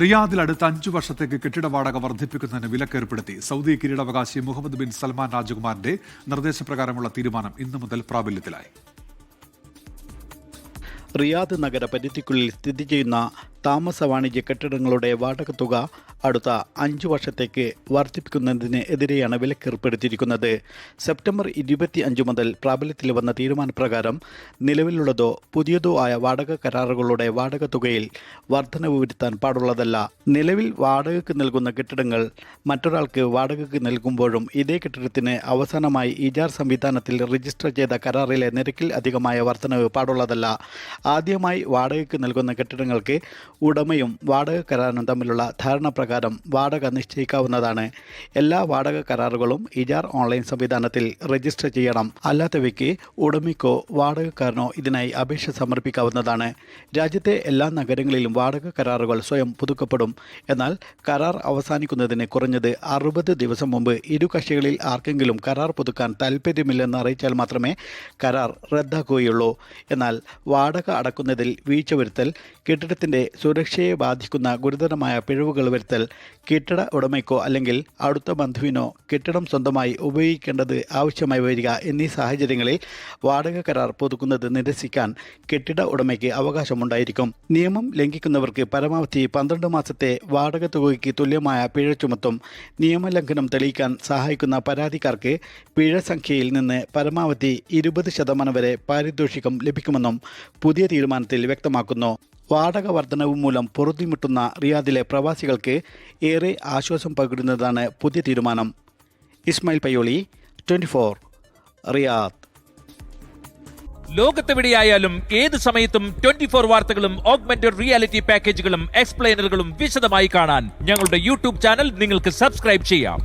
റിയാദിൽ അടുത്ത അഞ്ചു വർഷത്തേക്ക് കെട്ടിട വാടക വർദ്ധിപ്പിക്കുന്നതിന് വിലക്കേർപ്പെടുത്തി. സൗദി കിരീടാവകാശി മുഹമ്മദ് ബിൻ സൽമാൻ രാജകുമാറിന്റെ നിർദ്ദേശപ്രകാരമുള്ള തീരുമാനം ഇന്നു മുതൽ പ്രാബല്യത്തിലായി. റിയാദ് നഗര പരിധിക്കുള്ളിൽ സ്ഥിതി ചെയ്യുന്ന താമസ വാണിജ്യ കെട്ടിടങ്ങളുടെ വാടക തുക അടുത്ത അഞ്ചു വർഷത്തേക്ക് വർദ്ധിപ്പിക്കുന്നതിനെതിരെയാണ് വിലക്കേർപ്പെടുത്തിയിരിക്കുന്നത്. സെപ്റ്റംബർ ഇരുപത്തി അഞ്ച് മുതൽ പ്രാബല്യത്തിൽ വന്ന തീരുമാനപ്രകാരം നിലവിലുള്ളതോ പുതിയതോ ആയ വാടക കരാറുകളുടെ വാടക തുകയിൽ വർധനവ് വരുത്താൻ പാടുള്ളതല്ല. നിലവിൽ വാടകയ്ക്ക് നൽകുന്ന കെട്ടിടങ്ങൾ മറ്റൊരാൾക്ക് വാടകയ്ക്ക് നൽകുമ്പോഴും ഇതേ കെട്ടിടത്തിന് അവസാനമായി ഇജാർ സംവിധാനത്തിൽ രജിസ്റ്റർ ചെയ്ത കരാറിലെ നിരക്കിൽ അധികമായ വർധനവ് പാടുള്ളതല്ല. ആദ്യമായി വാടകയ്ക്ക് നൽകുന്ന കെട്ടിടങ്ങൾക്ക് ഉടമയും വാടക കരാറും തമ്മിലുള്ള ധാരണപ്രകാരം വാടക നിശ്ചയിക്കാവുന്നതാണ്. എല്ലാ വാടക കരാറുകളും ഇജാർ ഓൺലൈൻ സംവിധാനത്തിൽ രജിസ്റ്റർ ചെയ്യണം. അല്ലാത്തവയ്ക്ക് ഉടമയ്ക്കോ വാടകക്കാരനോ ഇതിനായി അപേക്ഷ സമർപ്പിക്കാവുന്നതാണ്. രാജ്യത്തെ എല്ലാ നഗരങ്ങളിലും വാടക കരാറുകൾ സ്വയം പുതുക്കപ്പെടും. എന്നാൽ കരാർ അവസാനിക്കുന്നതിന് കുറഞ്ഞത് അറുപത് ദിവസം മുമ്പ് ഇരു കക്ഷികളിൽ ആർക്കെങ്കിലും കരാർ പുതുക്കാൻ താൽപ്പര്യമില്ലെന്ന് അറിയിച്ചാൽ മാത്രമേ കരാർ റദ്ദാക്കുകയുള്ളൂ. എന്നാൽ വാടക അടക്കുന്നതിൽ വീഴ്ച വരുത്തൽ കെട്ടിടത്തിന്റെ സുരക്ഷയെ ബാധിക്കുന്ന ഗുരുതരമായ പിഴവുകൾ വരുത്തൽ കെട്ടിട ഉടമയ്ക്കോ അല്ലെങ്കിൽ അടുത്ത ബന്ധുവിനോ കെട്ടിടം സ്വന്തമായി ഉപയോഗിക്കേണ്ടത് ആവശ്യമായി വരിക എന്നീ സാഹചര്യങ്ങളിൽ വാടക കരാർ പുതുക്കുന്നത് നിരസിക്കാൻ കെട്ടിട ഉടമയ്ക്ക് അവകാശമുണ്ടായിരിക്കും. നിയമം ലംഘിക്കുന്നവർക്ക് പരമാവധി പന്ത്രണ്ട് മാസത്തെ വാടക തുകയ്ക്ക് തുല്യമായ പിഴ ചുമത്തും നിയമലംഘനം തെളിയിക്കാൻ സഹായിക്കുന്ന പരാതിക്കാർക്ക് പിഴ സംഖ്യയിൽ നിന്ന് പരമാവധി ഇരുപത് ശതമാനം വരെ പാരിതോഷികം ലഭിക്കുമെന്നും പുതിയ തീരുമാനത്തിൽ വ്യക്തമാക്കുന്നു. വാടക വർധനവ് മൂലം പൊറുതിമുട്ടുന്ന റിയാദിലെ പ്രവാസികൾക്ക് ഏറെ ആശ്വാസം പകരുന്നതാണ് പുതിയ തീരുമാനം. Ismail Payyoli twenty four Riyadh. ലോകത്തെവിടെയായാലും ഏത് സമയത്തും ട്വന്റി ഫോർ വാർത്തകളും ഓഗ്മെന്റഡ് റിയാലിറ്റി പാക്കേജുകളും എക്സ്പ്ലെയിനറുകളും വിശദമായി കാണാൻ ഞങ്ങളുടെ യൂട്യൂബ് ചാനൽ നിങ്ങൾക്ക് സബ്സ്ക്രൈബ് ചെയ്യാം.